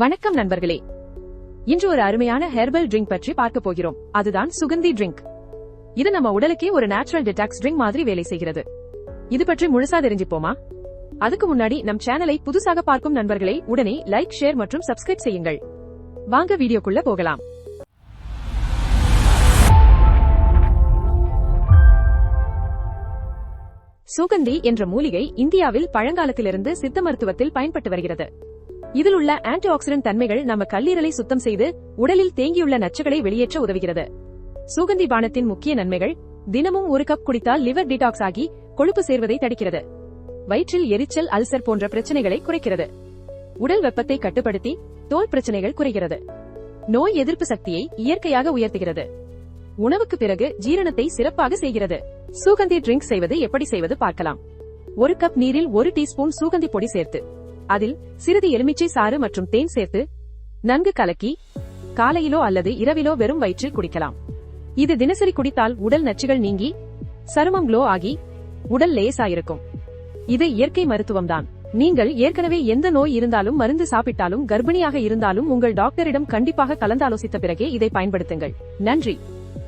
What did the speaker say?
வணக்கம் நண்பர்களே. இன்று ஒரு அருமையான ஹெர்பல் ட்ரிங்க் பற்றி பார்க்க போகிறோம். அதுதான் சுகந்தி ட்ரிங்க் இது நம்ம உடலுக்கே ஒரு நேச்சுரல் டிடாக்ஸ் ட்ரிங்க் மாதிரி வேலை செய்கிறது. இது பற்றி முழுசா தெரிஞ்சுப்போமா? அதுக்கு முன்னாடி நம் சேனலை புதுசாக பார்க்கும் நண்பர்களை உடனே லைக் ஷேர் மற்றும் சப்ஸ்கிரைப் செய்யுங்கள். வாங்க வீடியோக்குள்ள போகலாம். சுகந்தி என்ற மூலிகை இந்தியாவில் பழங்காலத்திலிருந்து சித்த மருத்துவத்தில் பயன்பட்டு வருகிறது. இதில் உள்ள ஆன்டி ஆக்சிடென்ட் தன்மைகள் நம்ம கல்லீரலை சுத்தம் செய்து உடலில் தேங்கியுள்ள நச்சுகளை வெளியேற்ற உதவுகிறது. சுகந்தி பானத்தின் முக்கிய நன்மைகள் தினமும் ஒரு கப் குடித்தால் லிவர் டீடாக்ஸ் ஆகி கொழுப்பு சேர்வதை தடுக்கிறது. வயிற்றில் எரிச்சல் அல்சர் போன்ற பிரச்சனைகளை குறைக்கிறது. உடல் வெப்பத்தை கட்டுப்படுத்தி தோல் பிரச்சனைகள் குறைகிறது. நோய் எதிர்ப்பு சக்தியை இயற்கையாக உயர்த்துகிறது. உணவுக்கு பிறகு ஜீரணத்தை சிறப்பாக செய்கிறது. சூகந்தி ட்ரிங்க் செய்வது எப்படி செய்வது பார்க்கலாம். ஒரு கப் நீரில் ஒரு டீஸ்பூன் சூகந்தி பொடி சேர்த்து அதில் சிறிது எலுமிச்சை சாறு மற்றும் தேன் சேர்த்து நன்கு கலக்கி காலையிலோ அல்லது இரவிலோ வெறும் வயிற்றில் குடிக்கலாம். இது தினசரி குடித்தால் உடல் நச்சுகள் நீங்கி சருமம் க்ளோ ஆகி உடல் லேசாயிருக்கும். இது இயற்கை மருத்துவம்தான். நீங்கள் ஏற்கனவே எந்த நோய் இருந்தாலும் மருந்து சாப்பிட்டாலும் கர்ப்பிணியாக இருந்தாலும் உங்கள் டாக்டரிடம் கண்டிப்பாக கலந்தாலோசித்த பிறகே இதை பயன்படுத்துங்கள். நன்றி.